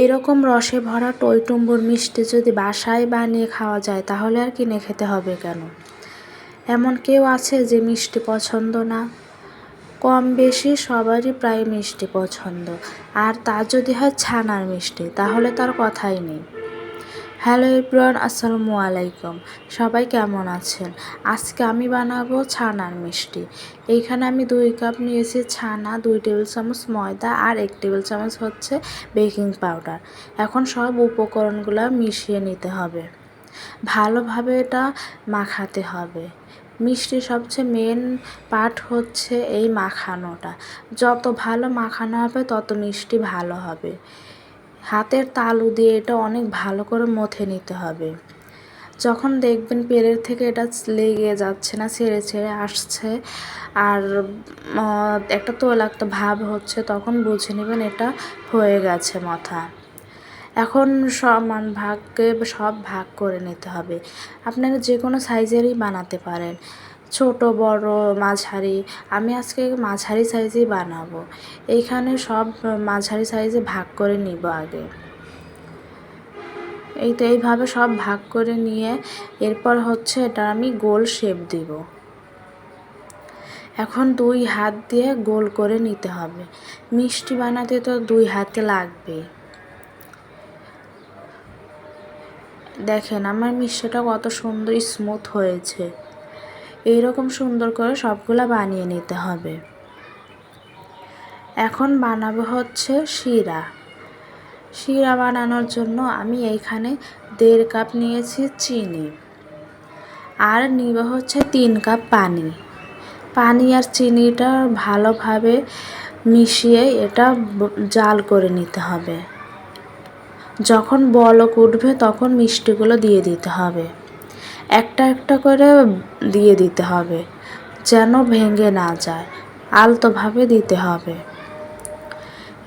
এইরকম রসে ভরা টইটুম্বুর মিষ্টি যদি বাসায় বানিয়ে খাওয়া যায়, তাহলে আর কিনে খেতে হবে কেন? এমন কেউ আছে যে মিষ্টি পছন্দ না? কম বেশি সবারই প্রায় মিষ্টি পছন্দ। আর তা যদি হয় ছানার মিষ্টি, তাহলে তার কথাই নেই। হ্যালো এভরিওয়ান, আসসালামু আলাইকুম। সবাই কেমন আছেন? আজকে আমি বানাবো ছানার মিষ্টি। এইখানে আমি দুই কাপ নিয়েছি ছানা, দুই টেবিল চামচ ময়দা আর এক টেবিল চামচ হচ্ছে বেকিং পাউডার। এখন সব উপকরণগুলো মিশিয়ে নিতে হবে। ভালোভাবে এটা মাখাতে হবে। মিষ্টি সবচেয়ে মেন পার্ট হচ্ছে এই মাখানোটা। যত ভালো মাখানো হবে, তত মিষ্টি ভালো হবে। হাতের তালু দিয়ে এটা অনেক ভালো করে মথে নিতে হবে। যখন দেখবেন পেরের থেকে এটা লেগে যাচ্ছে না, ছেড়ে ছেড়ে আসছে, আর একটা তৈলাক্ত ভাব হচ্ছে, তখন বুঝে নেবেন এটা হয়ে গেছে মাথা। এখন সমান ভাগকে সব ভাগ করে নিতে হবে। আপনারা যে কোনো সাইজেরই বানাতে পারেন। ছোট, বড়, মাঝারি। আমি আজকে মাঝারি সাইজেই বানাবো। এইখানে সব মাঝারি সাইজে ভাগ করে নিব আগে। এই তো এইভাবে সব ভাগ করে নিয়ে এরপর হচ্ছে এটা আমি গোল শেপ দিব। এখন দুই হাত দিয়ে গোল করে নিতে হবে। মিষ্টি বানাতে তো দুই হাতে লাগবে। দেখেন আমার মিষ্টিটা কত সুন্দর স্মুথ হয়েছে। এইরকম সুন্দর করে সবগুলা বানিয়ে নিতে হবে। এখন বানাবো হচ্ছে শিরা। শিরা বানানোর জন্য আমি এইখানে দেড় কাপ নিয়েছি চিনি। আর নিব হচ্ছে তিন কাপ পানি। পানি আর চিনিটা ভালোভাবে মিশিয়ে এটা জাল করে নিতে হবে। যখন বলক উঠবে তখন মিষ্টিগুলো দিয়ে দিতে হবে। একটা একটা করে দিয়ে দিতে হবে, যেন ভেঙে না যায়। আলতোভাবে দিতে হবে।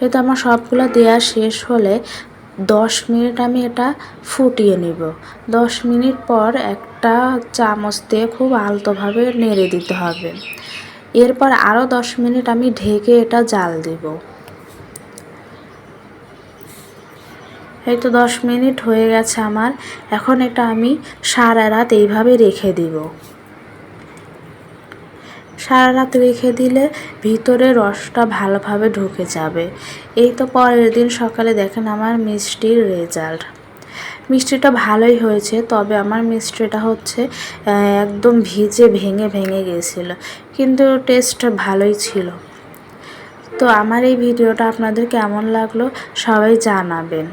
এটা আমার সবগুলো দেওয়া শেষ হলে দশ মিনিট আমি এটা ফুটিয়ে নিব। দশ মিনিট পর একটা চামচ দিয়ে খুব আলতোভাবে নেড়ে দিতে হবে। এরপর আরও দশ মিনিট আমি ঢেকে এটা জাল দেব। এই তো দশ মিনিট হয়ে গেছে আমার। এখন এটা আমি সারা রাত এইভাবে রেখে দিব। সারা রাত রেখে দিলে ভিতরে রসটা ভালোভাবে ঢুকে যাবে। এই তো পরের দিন সকালে দেখেন আমার মিষ্টির রেজাল্ট। মিষ্টিটা ভালোই হয়েছে, তবে আমার মিষ্টিটা হচ্ছে একদম ভিজে ভেঙে ভেঙে গেছিল, কিন্তু টেস্ট ভালোই ছিল। তো আমার এই ভিডিওটা আপনাদের কেমন লাগল সবাই জানাবেন।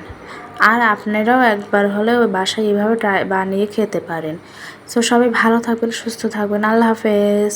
আর আপনারাও একবার হলে ওই বাসায় এভাবে বানিয়ে খেতে পারেন। সো সবাই ভালো থাকবেন, সুস্থ থাকবেন। আল্লাহ হাফেজ।